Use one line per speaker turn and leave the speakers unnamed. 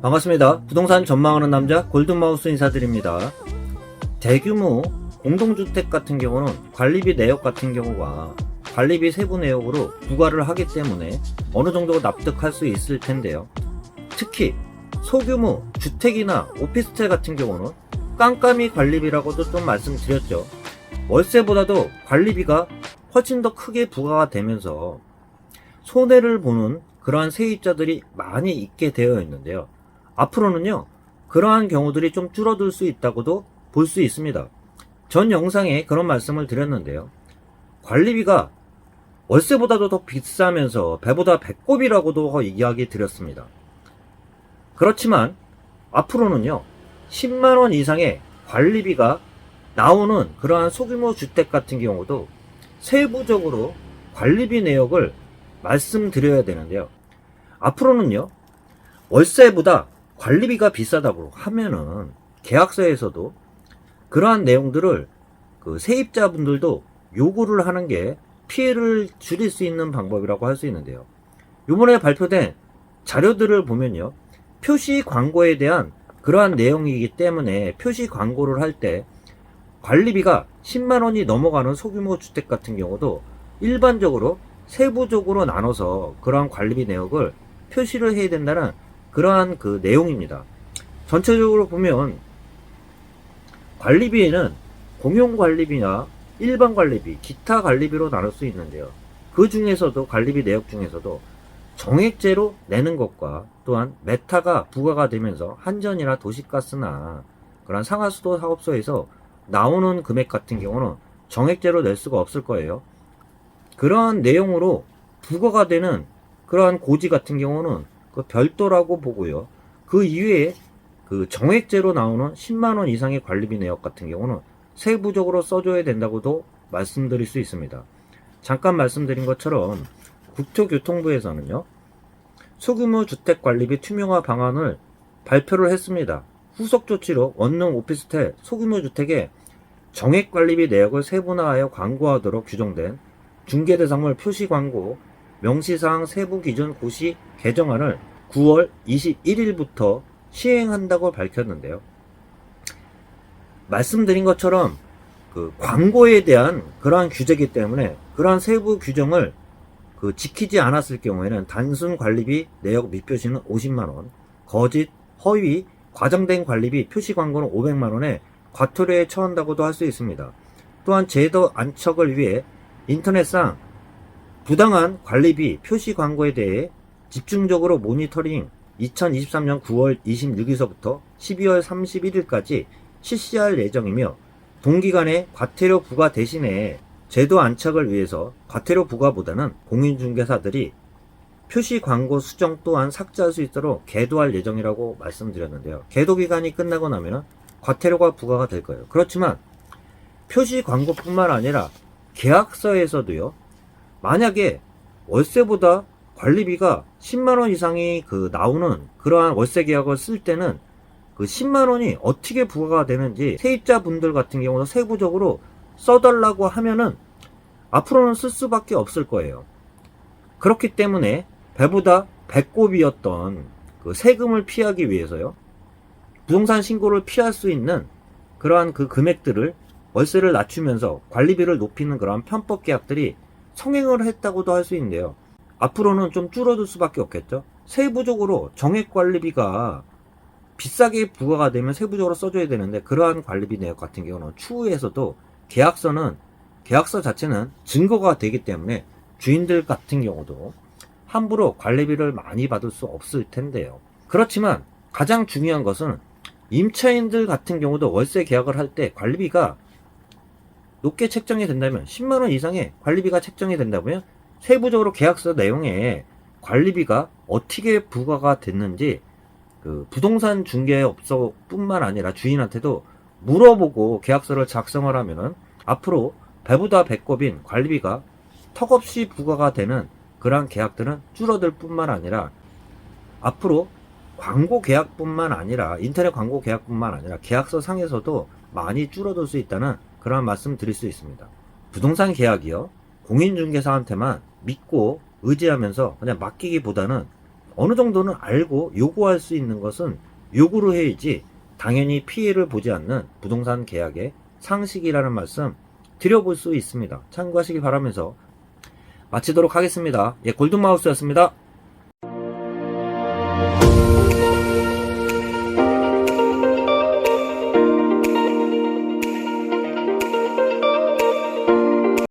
반갑습니다. 부동산 전망하는 남자 골든마우스 인사드립니다. 대규모 공동주택 같은 경우는 관리비 내역 같은 경우가 관리비 세부 내역으로 부과를 하기 때문에 어느 정도 납득할 수 있을 텐데요. 특히 소규모 주택이나 오피스텔 같은 경우는 깜깜이 관리비라고도 좀 말씀드렸죠. 월세보다도 관리비가 훨씬 더 크게 부과가 되면서 손해를 보는 그러한 세입자들이 많이 있게 되어 있는데요. 앞으로는요, 그러한 경우들이 좀 줄어들 수 있다고도 볼 수 있습니다. 전 영상에 그런 말씀을 드렸는데요. 관리비가 월세보다도 더 비싸면서 배보다 배꼽이라고도 이야기 드렸습니다. 그렇지만 앞으로는요, 10만원 이상의 관리비가 나오는 그러한 소규모 주택 같은 경우도 세부적으로 관리비 내역을 말씀드려야 되는데요. 앞으로는요, 월세보다 관리비가 비싸다고 하면은 계약서에서도 그러한 내용들을 그 세입자분들도 요구를 하는 게 피해를 줄일 수 있는 방법이라고 할 수 있는데요. 이번에 발표된 자료들을 보면요. 표시 광고에 대한 그러한 내용이기 때문에 표시 광고를 할 때 관리비가 10만 원이 넘어가는 소규모 주택 같은 경우도 일반적으로 세부적으로 나눠서 그러한 관리비 내역을 표시를 해야 된다는 그러한 그 내용입니다. 전체적으로 보면 관리비에는 공용 관리비나 일반 관리비, 기타 관리비로 나눌 수 있는데요. 그 중에서도 관리비 내역 중에서도 정액제로 내는 것과 또한 메타가 부과가 되면서 한전이나 도시가스나 그런 상하수도 사업소에서 나오는 금액 같은 경우는 정액제로 낼 수가 없을 거예요. 그러한 내용으로 부과가 되는 그러한 고지 같은 경우는 그 별도라고 보고요. 그 이외에 그 정액제로 나오는 10만원 이상의 관리비 내역 같은 경우는 세부적으로 써줘야 된다고도 말씀드릴 수 있습니다. 잠깐 말씀드린 것처럼 국토교통부에서는요, 소규모 주택 관리비 투명화 방안을 발표를 했습니다. 후속 조치로 원룸 오피스텔 소규모 주택에 정액 관리비 내역을 세분화하여 광고하도록 규정된 중개 대상물 표시 광고 명시사항 세부 기준 고시 개정안을 9월 21일부터 시행한다고 밝혔는데요. 말씀드린 것처럼 그 광고에 대한 그러한 규제이기 때문에 그러한 세부 규정을 그 지키지 않았을 경우에는 단순 관리비 내역 미표시는 50만 원, 거짓, 허위, 과장된 관리비 표시 광고는 500만 원에 과태료에 처한다고도 할 수 있습니다. 또한 제도 안착을 위해 인터넷상 부당한 관리비 표시 광고에 대해 집중적으로 모니터링 2023년 9월 26일서부터 12월 31일까지 실시할 예정이며 동기간에 과태료 부과 대신에 제도 안착을 위해서 과태료 부과보다는 공인중개사들이 표시 광고 수정 또한 삭제할 수 있도록 계도할 예정이라고 말씀드렸는데요. 계도 기간이 끝나고 나면 과태료가 부과가 될 거예요. 그렇지만 표시 광고뿐만 아니라 계약서에서도요. 만약에 월세보다 관리비가 10만 원 이상이 그 나오는 그러한 월세 계약을 쓸 때는 그 10만 원이 어떻게 부과가 되는지 세입자분들 같은 경우는 세부적으로 써달라고 하면은 앞으로는 쓸 수밖에 없을 거예요. 그렇기 때문에 배보다 배꼽이었던 그 세금을 피하기 위해서요. 부동산 신고를 피할 수 있는 그러한 그 금액들을 월세를 낮추면서 관리비를 높이는 그러한 편법 계약들이 성행을 했다고도 할 수 있는데요. 앞으로는 좀 줄어들 수밖에 없겠죠. 세부적으로 정액 관리비가 비싸게 부과가 되면 세부적으로 써줘야 되는데 그러한 관리비 내역 같은 경우는 추후에서도 계약서는 계약서 자체는 증거가 되기 때문에 주인들 같은 경우도 함부로 관리비를 많이 받을 수 없을 텐데요. 그렇지만 가장 중요한 것은 임차인들 같은 경우도 월세 계약을 할 때 관리비가 높게 책정이 된다면 10만 원 이상의 관리비가 책정이 된다면 세부적으로 계약서 내용에 관리비가 어떻게 부과가 됐는지 그 부동산 중개업소뿐만 아니라 주인한테도 물어보고 계약서를 작성을 하면은 앞으로 배보다 배꼽인 관리비가 턱없이 부과가 되는 그러한 계약들은 줄어들 뿐만 아니라 앞으로 광고 계약뿐만 아니라 인터넷 광고 계약뿐만 아니라 계약서 상에서도 많이 줄어들 수 있다는 그런 말씀 드릴 수 있습니다. 부동산 계약이요. 공인중개사한테만 믿고 의지하면서 그냥 맡기기보다는 어느 정도는 알고 요구할 수 있는 것은 요구로 해야지 당연히 피해를 보지 않는 부동산 계약의 상식이라는 말씀 드려볼 수 있습니다. 참고하시기 바라면서 마치도록 하겠습니다. 예, 골든마우스였습니다.